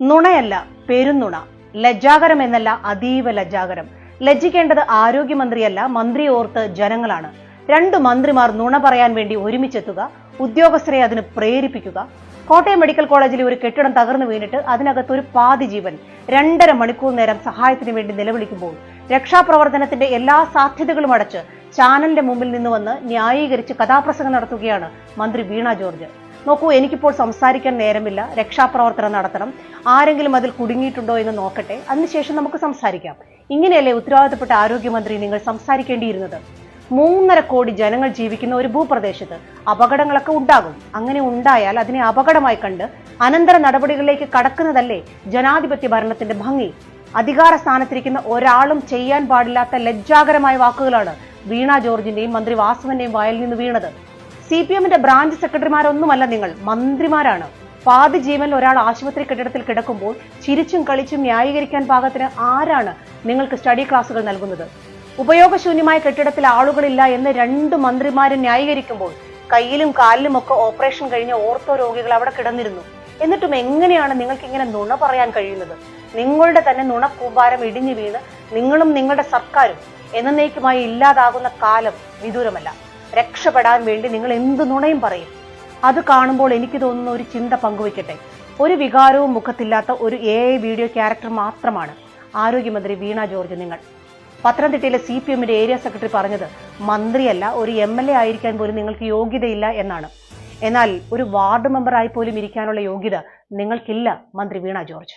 നുണയല്ല പെരുന്നുണ. ലജ്ജാകരം എന്നല്ല അതീവ ലജ്ജാകരം. ലജ്ജിക്കേണ്ടത് ആരോഗ്യമന്ത്രിയല്ല മന്ത്രി ഓർത്ത് ജനങ്ങളാണ്. രണ്ടു മന്ത്രിമാർ നുണ പറയാൻ വേണ്ടി ഒരുമിച്ചെത്തുക ഉദ്യോഗസ്ഥരെ അതിന് പ്രേരിപ്പിക്കുക. കോട്ടയം മെഡിക്കൽ കോളേജിലെ ഒരു കെട്ടിടം തകർന്നു വീണിട്ട് അതിനകത്ത് ഒരു പാതി ജീവൻ രണ്ടര മണിക്കൂർ നേരം സഹായത്തിന് വേണ്ടി നിലവിളിക്കുമ്പോൾ രക്ഷാപ്രവർത്തനത്തിന്റെ എല്ലാ സാധ്യതകളും അടച്ച് ചാനലിന്റെ മുമ്പിൽ നിന്ന് വന്ന് ന്യായീകരിച്ച് കഥാപ്രസംഗം നടത്തുകയാണ് മന്ത്രി വീണ ജോർജ്. നോക്കൂ എനിക്കിപ്പോൾ സംസാരിക്കാൻ നേരമില്ല. രക്ഷാപ്രവർത്തനം നടത്തണം. ആരെങ്കിലും അതിൽ കുടുങ്ങിയിട്ടുണ്ടോ എന്ന് നോക്കട്ടെ. അതിനുശേഷം നമുക്ക് സംസാരിക്കാം. ഇങ്ങനെയല്ലേ ഉത്തരവാദിത്തപ്പെട്ട ആരോഗ്യമന്ത്രി നിങ്ങൾ സംസാരിക്കേണ്ടിയിരുന്നത്? മൂന്നര കോടി ജനങ്ങൾ ജീവിക്കുന്ന ഒരു ഭൂപ്രദേശത്ത് അപകടങ്ങളൊക്കെ ഉണ്ടാകും. അങ്ങനെ ഉണ്ടായാൽ അതിനെ അപകടമായി കണ്ട് അനന്തര നടപടികളിലേക്ക് കടക്കുന്നതല്ലേ ജനാധിപത്യ ഭരണത്തിന്റെ ഭംഗി? അധികാര സ്ഥാനത്തിരിക്കുന്ന ഒരാളും ചെയ്യാൻ പാടില്ലാത്ത ലജ്ജാകരമായ വാക്കുകളാണ് വീണ ജോർജിന്റെയും മന്ത്രി വാസവന്റെയും വായിൽ നിന്ന് വീണത്. സി പി എമ്മിന്റെ ബ്രാഞ്ച് സെക്രട്ടറിമാരൊന്നുമല്ല നിങ്ങൾ മന്ത്രിമാരാണ്. പാതി ജീവൻ ഒരാൾ ആശുപത്രി കെട്ടിടത്തിൽ കിടക്കുമ്പോൾ ചിരിച്ചും കളിച്ചും ന്യായീകരിക്കാൻ പാകത്തിന് ആരാണ് നിങ്ങൾക്ക് സ്റ്റഡി ക്ലാസുകൾ നൽകുന്നത്? ഉപയോഗശൂന്യമായ കെട്ടിടത്തിൽ ആളുകളില്ല എന്ന് രണ്ട് മന്ത്രിമാരും ന്യായീകരിക്കുമ്പോൾ കയ്യിലും കാലിലും ഒക്കെ ഓപ്പറേഷൻ കഴിഞ്ഞ ഓർത്തോ രോഗികൾ അവിടെ കിടന്നിരുന്നു. എന്നിട്ടും എങ്ങനെയാണ് നിങ്ങൾക്ക് ഇങ്ങനെ നുണ പറയാൻ കഴിയുന്നത്? നിങ്ങളുടെ തന്നെ നുണക്കൂമ്പാരം ഇടിഞ്ഞു വീണ് നിങ്ങളും നിങ്ങളുടെ സർക്കാരും എന്നേക്കുമായി ഇല്ലാതാകുന്ന കാലം വിദൂരമല്ല. രക്ഷപ്പെടാൻ വേണ്ടി നിങ്ങൾ എന്ത് നുണയും പറയും. അത് കാണുമ്പോൾ എനിക്ക് തോന്നുന്ന ഒരു ചിന്ത പങ്കുവയ്ക്കട്ടെ. ഒരു വികാരവും മുഖത്തില്ലാത്ത ഒരു എ ഐ വീഡിയോ ക്യാരക്ടർ മാത്രമാണ് ആരോഗ്യമന്ത്രി വീണ ജോർജ് നിങ്ങൾ. പത്തനംതിട്ടയിലെ സി പി എമ്മിന്റെ ഏരിയ സെക്രട്ടറി പറഞ്ഞത് മന്ത്രിയല്ല ഒരു എം എൽ എ ആയിരിക്കാൻ പോലും നിങ്ങൾക്ക് യോഗ്യതയില്ല എന്നാണ്. എന്നാൽ ഒരു വാർഡ് മെമ്പറായി പോലും ഇരിക്കാനുള്ള യോഗ്യത നിങ്ങൾക്കില്ല മന്ത്രി വീണ ജോർജ്.